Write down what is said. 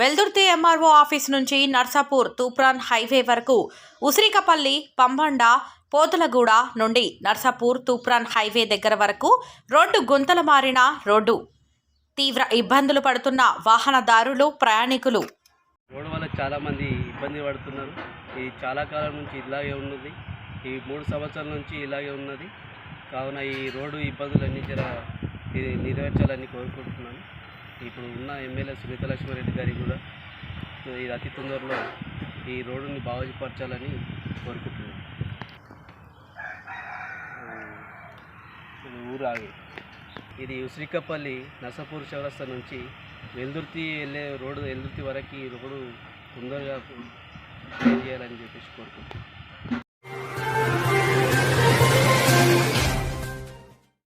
Veldurthi MRO office నుంచి Narsapur Toopran highway వరకు ఉసిరికపల్లి పంబండ పోతలగూడ నుండి నర్సాపూర్ తూప్రాన్ హైవే దగ్గర వరకు రోడ్డు గుంతలు మారిన రోడ్డు. తీవ్ర ఇబ్బందులు పడుతున్న వాహనదారులు ప్రయాణికులు. రోడ్డు వల్ల చాలామంది ఇబ్బంది పడుతున్నారు. ఇది చాలా కాలం నుంచి ఇలాగే ఉన్నది. ఈ మూడు సంవత్సరాల నుంచి ఇలాగే ఉన్నది. కావున ఈ రోడ్డు ఇబ్బందులన్నీ జర ఇది నెరవేర్చాలని కోరుకుంటున్నాను. ఇప్పుడు ఉన్న ఎమ్మెల్యే సునీత లక్ష్మారెడ్డి గారికి కూడా ఇది అతి తొందరలో ఈ రోడ్డుని బాగుపరచాలని కోరుకుంటున్నాను. ఊరాగి ఇది ఉసిరికపల్లి నసపూర్ చౌరస్తా నుంచి వెల్దుర్తి వెళ్ళే రోడ్డు వెల్దుర్తి వరకు ఈ రోడ్డు తొందరగా చేయాలని చెప్పేసి కోరుకుంటున్నాను.